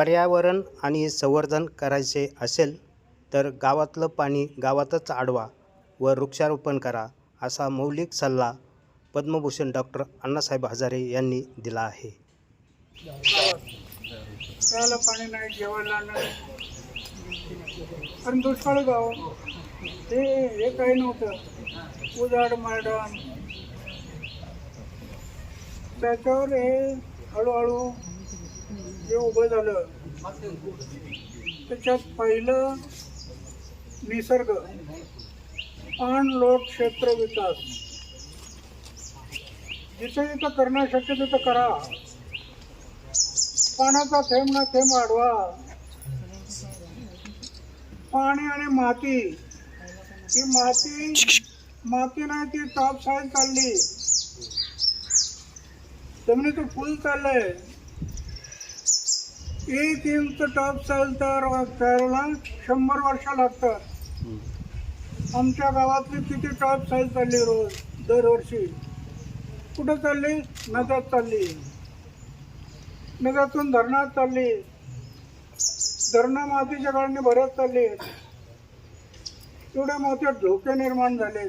पर्यावरण आणि संवर्धन करायचे असेल तर गावातलं पाणी गावातच अडवा व वृक्षारोपण करा असा मौलिक सल्ला पद्मभूषण डॉक्टर अण्णासाहेब हजारे यांनी दिला आहे. प्यायला पाणी नाही जेवायला नाही. दुष्काळ गाव. ते हे काही नव्हतं. उजाड मारडण त्याच्यावर हे हळूहळू जे उभं झालं त्याच्यात पहिलं निसर्ग पाण लोट क्षेत्र विकास. जिथे जिथं करणं शक्य तिथं करा. पाण्याचा थेंब ना थेंब वाढवा. पाणी आणि माती. ही माती माती नाही ती टॉप साईड चालली. जमिनीचं फुल चाललंय. एक इंच टॉप साईल तयार करायला शंभर वर्ष लागतात. आमच्या गावातली किती टॉप साईल चालली रोज? दरवर्षी. कुठं चालली? नद्यात चालली. नद्यातून धरणात चालली. धरणं मातीच्या काळाने भरत चालली. एवढ्या मोठे धोके निर्माण झाले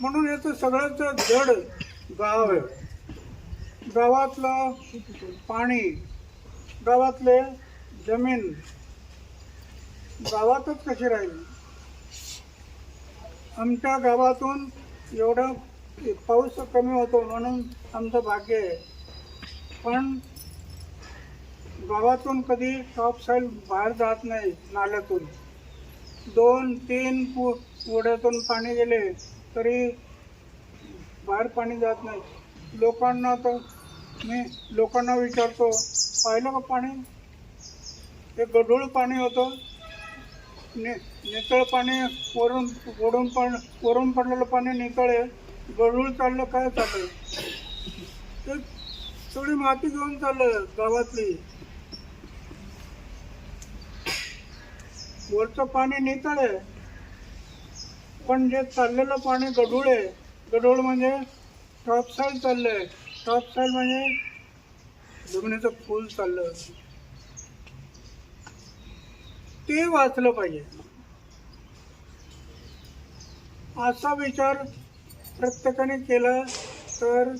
म्हणून याचं सगळ्याच जड गाव आहे. गावातलं पाणी गावातले जमीन गावातच कशी राहील? आमच्या गावातून एवढं पाऊस कमी होतो म्हणून आमचं भाग्य आहे. पण गावातून कधी टॉप साईल बाहेर जात नाही नाल्यातून. दोन तीन पु ओढ्यातून पाणी गेले तरी बाहेर पाणी जात नाही. लोकांना तर मी लोकांना विचारतो पाहिलं का पाणी? ते गढूळ पाणी होतं. नि नितळ पाणी वरून वरून पण वरून पडलेलं पाणी नितळ आहे. गढूळ चाललं काय चाललं? ते थोडी माती घेऊन चाललं गावातली. वरचं पाणी नितळ आहे. पण जे चाललेलं पाणी गढूळ आहे. गढूळ म्हणजे टॉप टॉपसाईल चाललंय. टॉपसाईल म्हणजे जमिनीचं फुल चाललं ते वाचलं पाहिजे. असा विचार प्रत्येकाने केला तर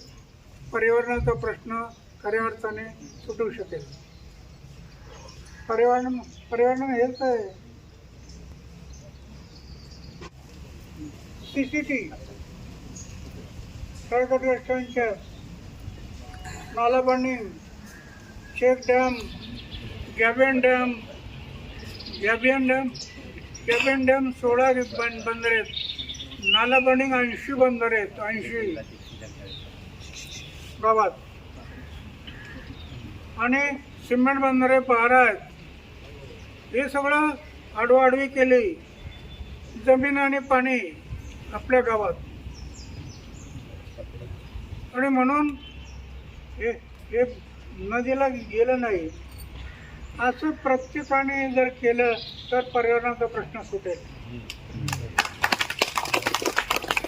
पर्यावरणाचा प्रश्न खऱ्या अर्थाने सुटू शकेल. पर्यावरण पर्यावरण हेच आहे. सी सी टी कर्कटग्रस्तांच्या नाला bunding dam gabion dam gabion dam gabion dam सोळा बंद बंदर आहेत नाला बंडिंग ऐंशी बंदर आहेत ऐंशी. गावात. आणि सिमेंट बंदरे बारा आहेत. हे सगळं आडवाआडवी केली. जमीन आणि पाणी आपल्या गावात. आणि म्हणून हे हे नदीला गेलं नाही. असं प्रत्येकाने जर केलं तर पर्यावरणाचा प्रश्न सुटेल.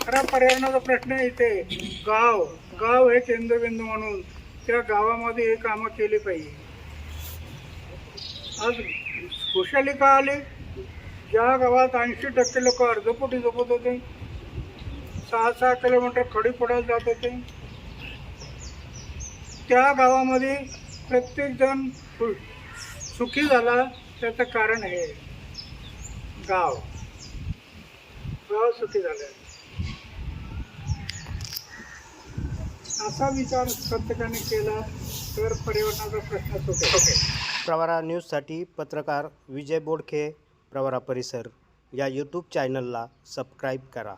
खरा पर्यावरणाचा प्रश्न इथे गाव गाव हे केंद्रबिंदू म्हणून त्या गावामध्ये हे कामं केली पाहिजे. आज खुशाली का आली ज्या गावात ऐंशी टक्के लोक अर्धपोटी झोपत होते सहा सहा किलोमीटर खडी पडायला जात होते त्या गावामध्ये प्रत्येकजण सुखी झाला त्याचं कारण हे. गाव. गाव सुखी झालं. असा विचार प्रत्येकाने केला तर पर्यावरणाचा प्रश्न सुटेल. प्रवारा न्यूजसाठी पत्रकार विजय बोडखे प्रवारा परिसर. या यूट्यूब चॅनलला सबस्क्राईब करा.